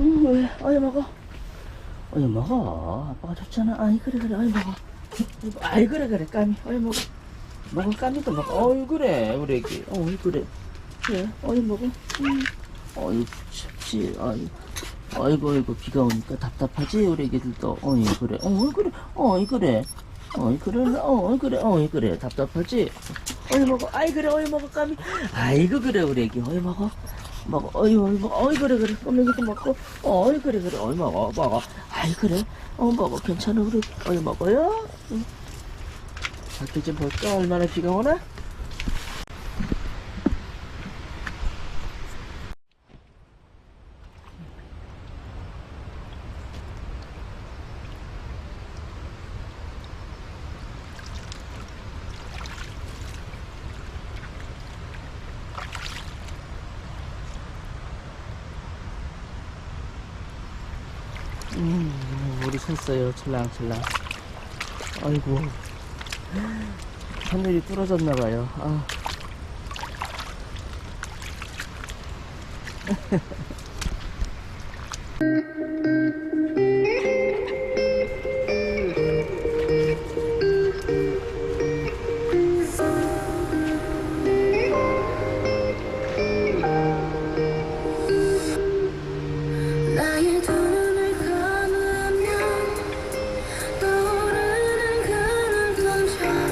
응, 왜? 어이 먹어. 어이 먹어. 아빠가 줬잖아. 아이 그래 그래. 어이 먹어. 아이 그래 그래. 까미. 어이 먹어. 먹어 까미도 먹어. 어이 그래 우리 애기. 어이 그래. 그래. 어이 먹어. 응. 어이 춥지. 어이. 어이구 어이구 비가 오니까 답답하지 우리 애기들도. 어이 그래. 어이 그래. 어이 그래. 어이 그래. 어이 그래. 어이 그래. 답답하지. 어이 먹어. 아이 그래. 어이 먹어 까미. 아이고 그래 우리 애기. 어이 먹어. 먹어, 어이, 먹어, 어이, 그래, 그래. 꼬맹이도 먹고, 어이, 그래, 그래. 어이, 먹어, 먹어. 아이, 그래. 어, 먹어. 괜찮아, 우리. 어이, 먹어요? 응. 밖에 좀 볼까? 얼마나 비가 오나? 음, 물이 샜어요. 찰랑찰랑. 아이고. 하늘이 뚫어졌나봐요. 아.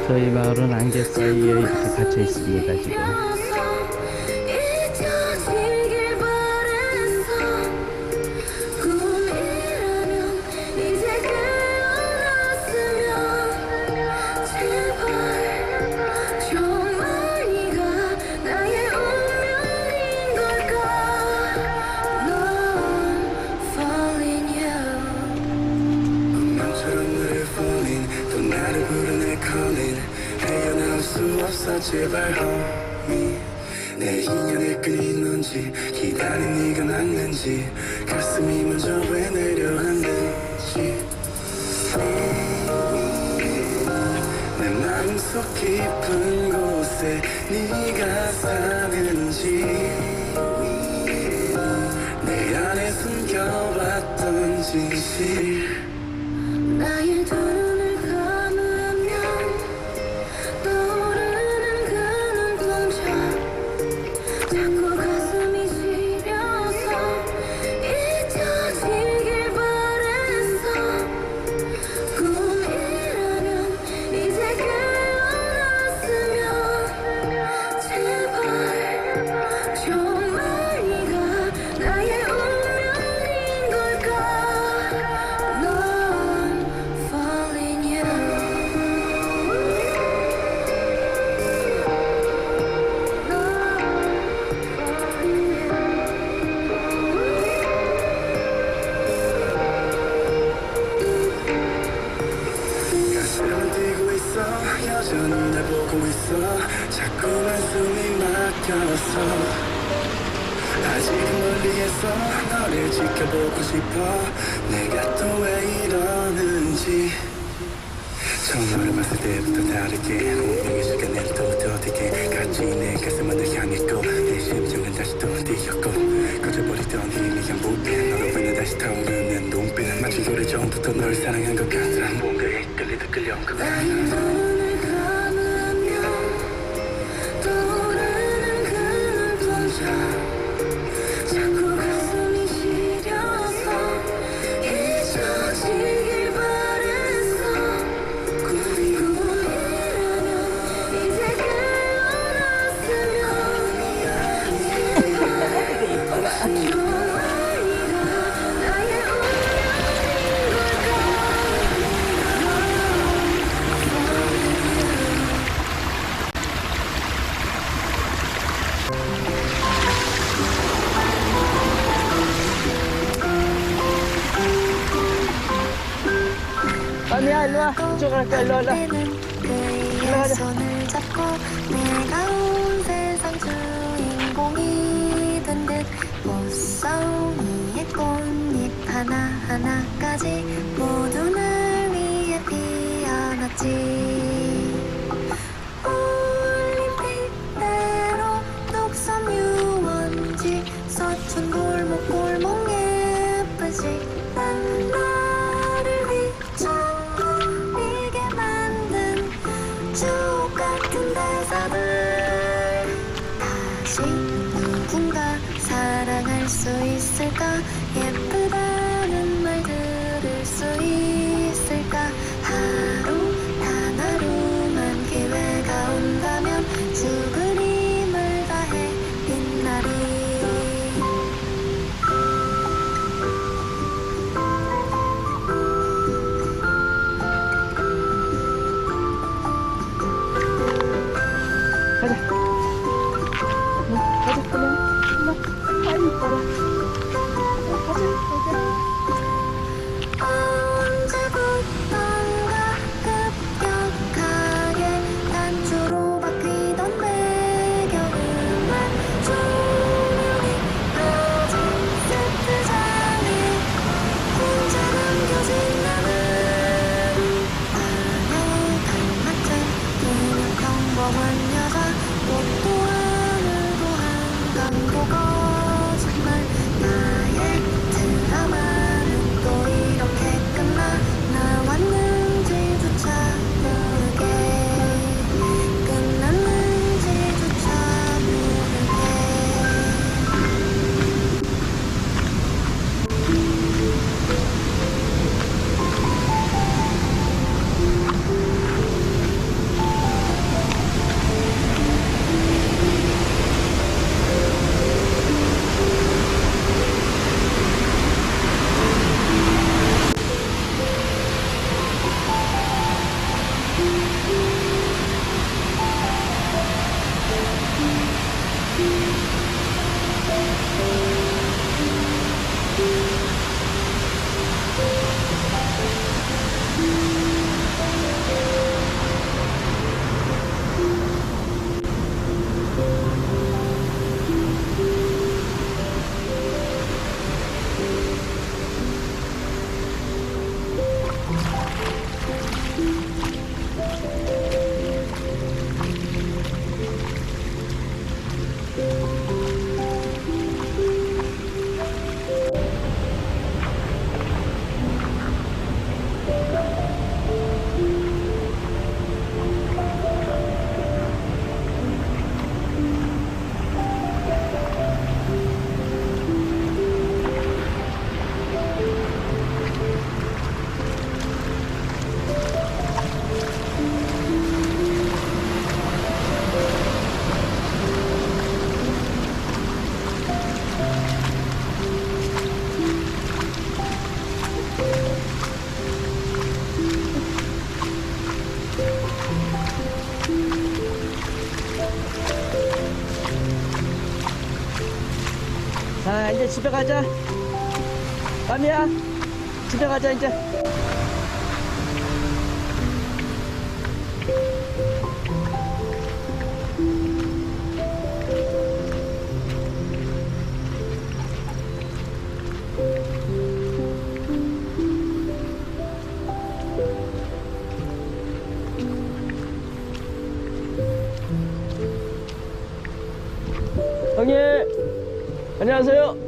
저희 마을은 안개 사이에 이렇게 갇혀 있습니다, 지금. 제발 homie 내 인연을 끊이는지 기다린 네가 맞는지 가슴이 먼저 왜 내려앉는지. 내 마음속 깊은 곳에 네가 사는지. 내 안에 숨겨왔던 진실. 나의 두 보고 싶어? 내가 또 왜 이러는지. 처음 너를 봤을 때부터 다르게. 운명의 시간을 또 더디게 같이 내 가슴은 널 향했고 내 심장은 다시 또 뛰었고. 꺼져버리던 희미한 불빛 너로 보는 다시 타오르는 눈빛. 마치 오래 전부터 널 사랑한 것 같아. 뭔가에 끌리듯 끌려온 것같 미야, 일로 와. 이쪽 갈까, 일로 와, 일로 와. 그의 손을 잡고 내가 온 세상 주인공이 된 듯 꽃송이의 꽃잎 하나하나까지 모두 날 위해 피어났지 forward. 집에 가자. 까미야, 집에 가자, 이제. 형님, 안녕하세요.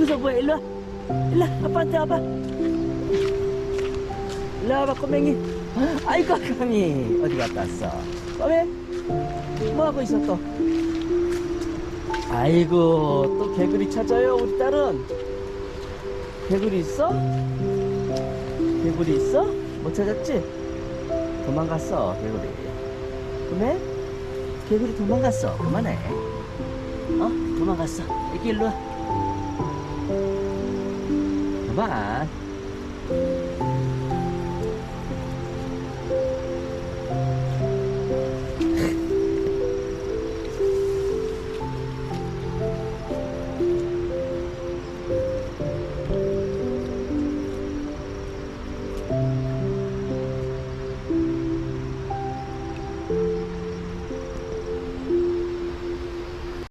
거기서 뭐야? 일로 와, 일로 와. 아빠한테 와봐. 일로 와봐, 꼬맹이. 아이고, 까미. 어디 갔다 왔어? 꼬매, 뭐 하고 있어 또? 아이고, 또 개구리 찾아요, 우리 딸은. 개구리 있어? 개구리 있어? 못 찾았지? 도망갔어, 개구리. 꼬매? 개구리 도망갔어. 그만해. 어? 도망갔어. 이렇게 일로 와. 그만.